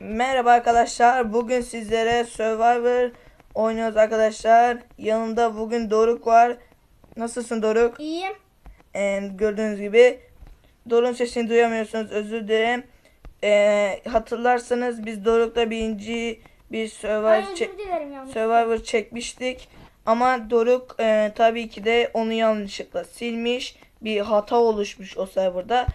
Merhaba arkadaşlar. Bugün sizlere Survivor oynuyoruz arkadaşlar. Yanımda bugün Doruk var. Nasılsın Doruk? İyiyim. Ee, gördüğünüz gibi Doruk'un sesini duyamıyorsunuz. Özür dilerim. Ee, hatırlarsanız biz Doruk'la birinci bir Survivor, çek-. Survivor çekmiştik. Ama Doruk e, tabii ki de onu yanlışlıkla silmiş. Bir hata oluşmuş o serverda.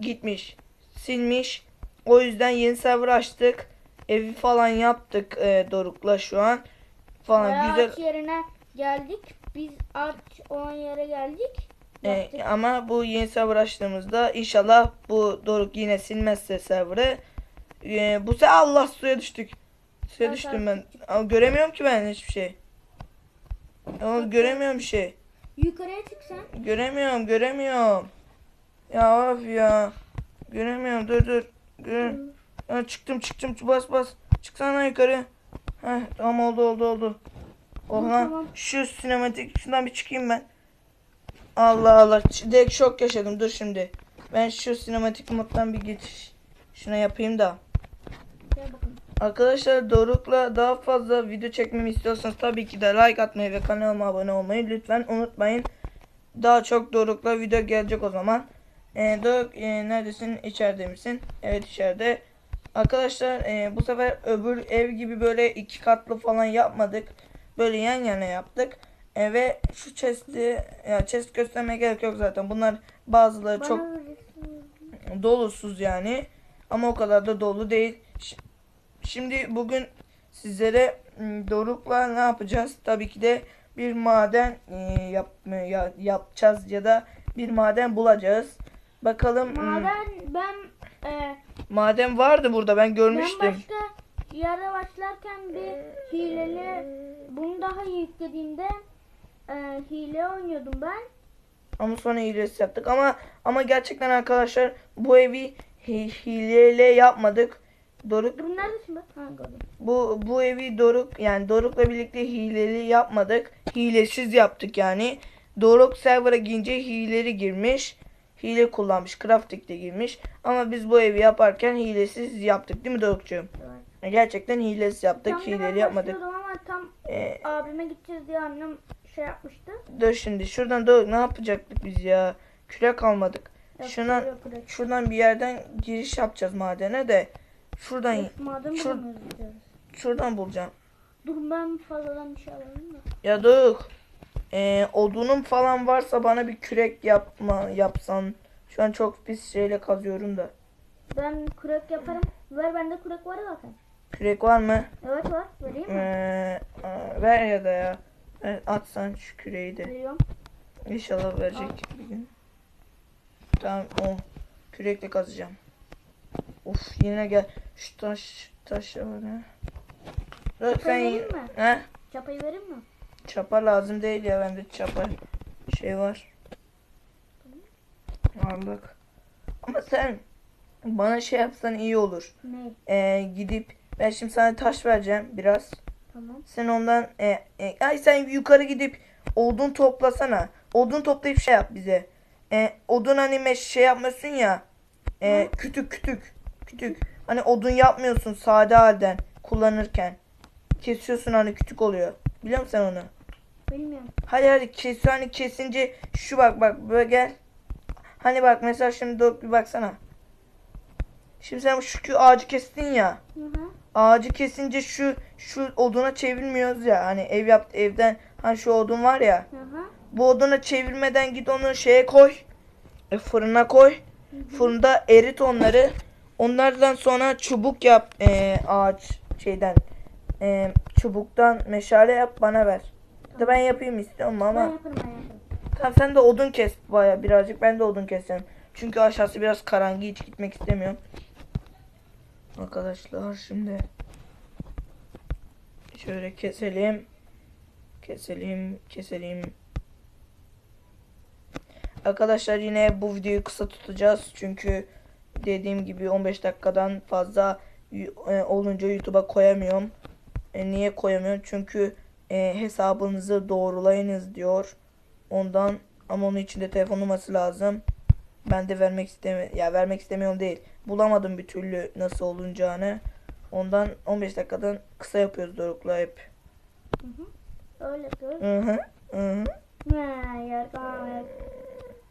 Gitmiş. Silmiş. O yüzden yeni server açtık. Evi falan yaptık e, Doruk'la şu an. Falan Bayağı güzel. ağaç yerine geldik. Biz ağaç olan yere geldik. E, Yaptık. ama bu yeni server açtığımızda inşallah bu Doruk yine silmezse serverı. E, bu sefer Allah suya düştük. Suya Evet, düştüm ben. Ama göremiyorum ki ben hiçbir şey. Ama göremiyorum bir şey. Yukarıya çık sen. Göremiyorum, göremiyorum. Ya of ya. Göremiyorum, dur dur. Gör. Ya çıktım, çıktım. Bas bas. Çıksana yukarı. Heh, tamam oldu, oldu, oldu. Oh lan. Tamam. Şu sinematik, şundan bir çıkayım ben. Allah Allah. Direkt şok yaşadım. Dur şimdi. Ben şu sinematik moddan bir geçiş. Şuna yapayım da. Arkadaşlar Doruk'la daha fazla video çekmemi istiyorsanız tabii ki de like atmayı ve kanalıma abone olmayı lütfen unutmayın. Daha çok Doruk'la video gelecek o zaman. Ee, Doruk e, neredesin? İçeride misin? Evet içeride. Arkadaşlar e, bu sefer öbür ev gibi böyle iki katlı falan yapmadık. Böyle yan yana yaptık. E, ve şu chest'i ya chest göstermeye gerek yok zaten. Bunlar bazıları çok dolusuz yani. Ama o kadar da dolu değil. Şimdi bugün sizlere Doruk'la ne yapacağız? Tabii ki de bir maden e, yap, ya- yapacağız ya da bir maden bulacağız. Bakalım m, Maden ben e, maden vardı burada ben ben görmüştüm. başta yere başlarken bir hileli bunu daha iyi yüklediğimde e, hile oynuyordum ben. Ama sonra hilesi yaptık ama ama gerçekten arkadaşlar bu evi hi- hileyle yapmadık. Doruk? Ha gördüm. Bu bu evi Doruk yani Doruk'la birlikte hileli yapmadık. Hilesiz yaptık yani. Doruk server'a girince hileleri girmiş. Hile kullanmış. Crafting'de girmiş. Ama biz bu evi yaparken hilesiz yaptık değil mi Doruk'cuğum? Evet. Gerçekten hilesiz yaptık. Tam Hileleri yapmadık. ama tam Ee, abime gideceğiz diye annem şey yapmıştı. dur şimdi şuradan Doruk ne yapacaktık biz ya? Kürek almadık. Yok, Şuna- yok, yok. Şuradan bir yerden giriş yapacağız madene de. Şuradan Yok, Şur- şuradan bulacağım. Dur ben fazladan bir şey alayım da. Ya Doruk. Ee, odunum falan varsa bana bir kürek yapma yapsan. Şu an çok pis şeyle kazıyorum da. Ben kürek yaparım. Ver bende kürek var zaten. Kürek var mı? Evet var. Vereyim mi? Ee, ver ya da ya. Ver, atsan şu küreği de. Veriyorum. İnşallah verecek bir gün. Tamam o. Kürekle kazacağım. Of yine gel. Şu taş taş var ha. Sen vereyim mi? He? Çapayı vereyim mi? Çapa lazım değil ya bende çapa şey var. Varlık. Ama sen bana şey yapsan iyi olur. Ne? Ee, gidip ben şimdi sana taş vereceğim biraz. Tamam. Sen ondan e, e, ay sen yukarı gidip odun toplasana. Odun toplayıp şey yap bize. E, odun hani meş şey yapmıyorsun ya. E, kütük kütük kütük. Hani odun yapmıyorsun sade halden kullanırken. Kesiyorsun hani kütük oluyor. Biliyor musun sen onu? Bilmiyorum. Hayır hayır kes hani kesince şu bak bak böyle gel. Hani bak mesela şimdi dur bir baksana. Şimdi sen şu ağacı kestin ya. Hı hı. Ağacı kesince şu şu oduna çevirmiyoruz ya. Hani ev yaptı evden hani şu odun var ya. Hı hı. Bu oduna çevirmeden git onu şeye koy. E, fırına koy. Fırında erit onları. Onlardan sonra çubuk yap e, ağaç şeyden. E, çubuktan meşale yap bana ver. Da ben yapayım istiyorum ama. Ben yaparım ben yaparım. Tamam sen de odun kes baya birazcık. Ben de odun keseceğim. Çünkü aşağısı biraz karanlık hiç gitmek istemiyorum. Arkadaşlar şimdi şöyle keselim. Keselim, keselim. Arkadaşlar yine bu videoyu kısa tutacağız. Çünkü dediğim gibi 15 dakikadan fazla e, olunca YouTube'a koyamıyorum. E, niye koyamıyorum? Çünkü e, hesabınızı doğrulayınız diyor. Ondan ama onun için de telefon numarası lazım. Ben de vermek istemi ya vermek istemiyorum değil. Bulamadım bir türlü nasıl olunacağını. Ondan 15 dakikadan kısa yapıyoruz Doruk'la hep. Hı hı. Öyle yapıyoruz. Hı hı. Hı hı. Ne yargı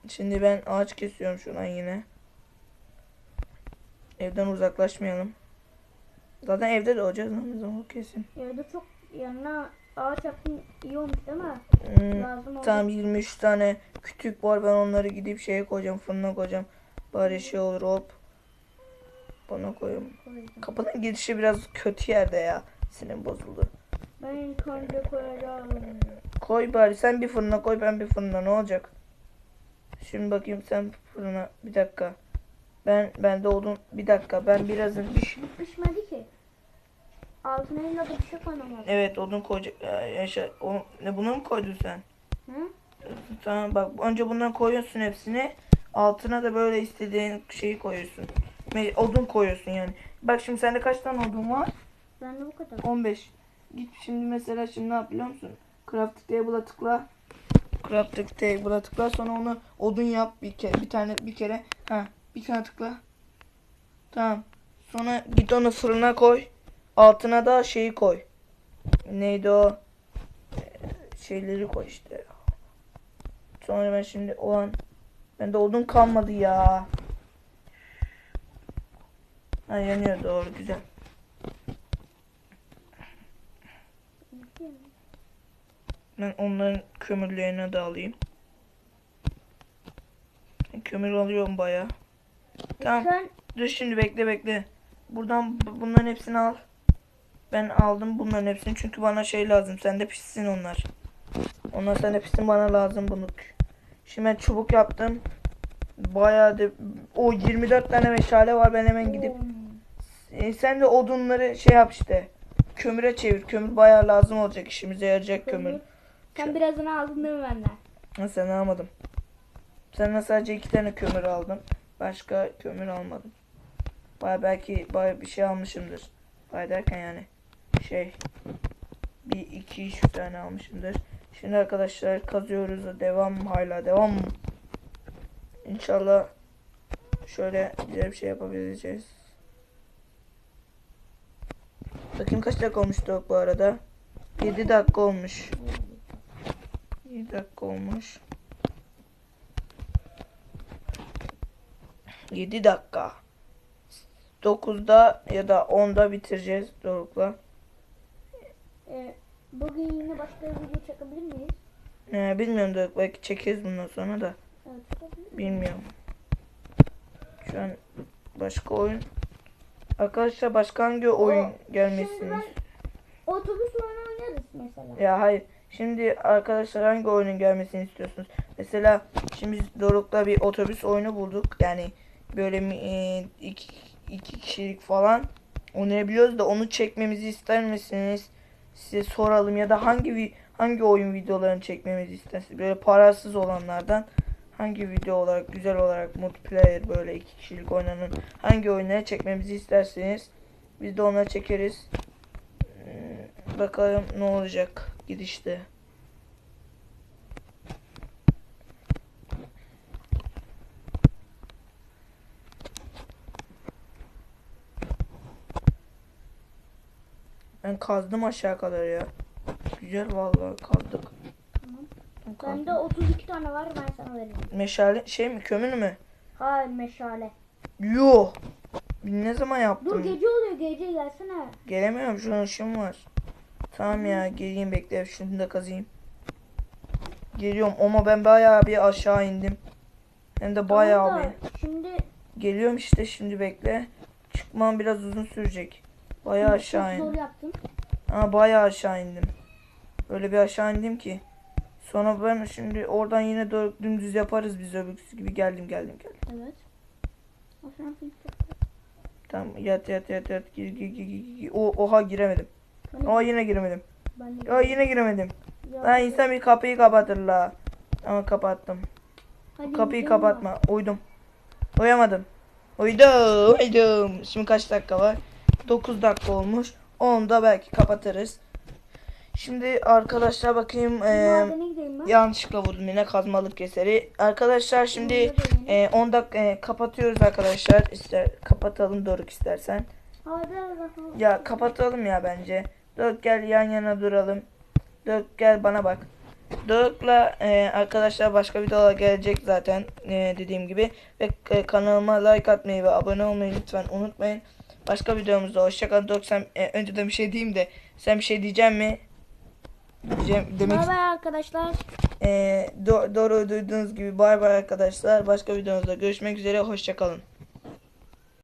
Şimdi ben ağaç kesiyorum şuradan yine. Evden uzaklaşmayalım. Zaten evde de olacağız ama zaman kesin. Evde çok yanına ağaç yaptın iyi olmuş değil mi? Hmm, Lazım oldu. Tam 23 tane kütük var. Ben onları gidip şeye koyacağım. Fırına koyacağım. Bari şey olur hop. Bana koyayım. Kapının girişi biraz kötü yerde ya. Sinirim bozuldu. Ben önce koyacağım. Koy bari sen bir fırına koy ben bir fırına ne olacak? Şimdi bakayım sen fırına bir dakika. Ben bende oldum bir dakika ben birazın bir Pişmedi ki. Altına illa da bir şey koymam lazım. Evet odun koyacak. Ya, yaşa, o, ne bunu mu koydun sen? Hı? Tamam bak önce bundan koyuyorsun hepsini. Altına da böyle istediğin şeyi koyuyorsun. Odun koyuyorsun yani. Bak şimdi sende kaç tane odun var? Bende bu kadar. 15. Git şimdi mesela şimdi ne yap biliyor musun? Crafting table'a tıkla. Crafting table'a tıkla sonra onu odun yap bir kere bir tane bir kere. Ha bir tane tıkla. Tamam. Sonra git onu fırına koy. Altına da şeyi koy. Neydi o? Ee, Şeyleri koy işte. Sonra ben şimdi o an bende odun kalmadı ya. Ha yanıyor doğru güzel. Ben onların kömürlerine de alayım. Kömür alıyorum baya. Tamam. Sen Dur şimdi bekle bekle. Buradan bu- bunların hepsini al. Ben aldım bunların hepsini çünkü bana şey lazım. Sende pişsin onlar. Onlar sende pişsin bana lazım bunu. Şimdi ben çubuk yaptım. Bayağı da o 24 tane meşale var. Ben hemen gidip e, sen de odunları şey yap işte. Kömüre çevir. Kömür bayağı lazım olacak. işimize yarayacak kömür. Sen birazını aldın değil mi benden? Ha, sen almadım. Senden sadece iki tane kömür aldım. Başka kömür almadım. Baya belki baya bir şey almışımdır. Baya derken yani şey bir iki üç tane almışımdır. Şimdi arkadaşlar kazıyoruz. Devam hala devam. İnşallah şöyle güzel bir şey yapabileceğiz. Bakayım kaç dakika olmuştu bu arada. 7 dakika olmuş. 7 dakika olmuş. 7 dakika. 9'da ya da 10'da bitireceğiz Doruk'la. Ee, bugün yine başka bir video çekebilir miyiz? Ee, bilmiyorum Doruk belki çekeriz bundan sonra da. Evet Bilmiyorum. Şu an başka oyun. Arkadaşlar başka hangi oyun Şimdi gelmesini ben otobüs oyunu oynarız mesela. Ya hayır. Şimdi arkadaşlar hangi oyunun gelmesini istiyorsunuz? Mesela şimdi biz Doruk'la bir otobüs oyunu bulduk. Yani böyle mi- e, iki, iki kişilik falan oynayabiliyoruz da onu çekmemizi ister misiniz? Size soralım ya da hangi hangi oyun videolarını çekmemizi istersiniz? Böyle parasız olanlardan hangi video olarak güzel olarak multiplayer böyle iki kişilik oynanan hangi oyunları çekmemizi isterseniz biz de onları çekeriz. Hmm, Bakalım ne olacak gidişte. Ben kazdım aşağı kadar ya. Güzel vallahi kazdık. Ben kazdım. Bende 32 tane var ben sana veririm. Meşale şey mi kömür mü? Hayır meşale. Yo. Ne zaman yaptım? Dur gece oluyor gece gelsene. Gelemiyorum şu an işim var. Tamam ya geleyim bekle şunu da kazayım. Geliyorum ama ben bayağı bir aşağı indim. Hem de bayağı Tamam da bir. Şimdi Geliyorum işte şimdi bekle. Çıkmam biraz uzun sürecek. Bayağı aşağı çok zor indim. yaptım. Ha bayağı aşağı indim. Öyle bir aşağı indim ki. Sonra ben şimdi oradan yine doğru dümdüz yaparız biz öbürsü gibi geldim geldim geldim. Evet. Aferin, Tamam yat yat yat yat gir gir gir gir. gir. O, oha giremedim. Oha yine giremedim. ben de- Ya yine giremedim. Ya, Lan insan bir kapıyı kapatır la. Ama kapattım. hadi Kapıyı gidelim kapatma. Uydum. Uyamadım. Uydum. Uydum. Şimdi kaç dakika var? 9 dakika olmuş. 10'da belki kapatırız. Şimdi arkadaşlar bakayım. ben. yanlışlıkla vurdum yine kazmalık eseri. Arkadaşlar şimdi. E, 10 dakika e, kapatıyoruz arkadaşlar. İster kapatalım Doruk istersen. Ya kapatalım ya bence. Doruk gel yan yana duralım. Doruk gel bana bak. Doruk'la e, arkadaşlar başka videolar gelecek zaten e, dediğim gibi. Ve e, kanalıma like atmayı ve abone olmayı lütfen unutmayın. Başka videomuzda hoşçakalın. Doruk sen e, önceden bir şey diyeyim de sen bir şey diyecek mi? Diyeceğim, demek Bay bay arkadaşlar. e, do, doğru duyduğunuz gibi bay bay arkadaşlar. Başka videomuzda görüşmek üzere. Hoşçakalın.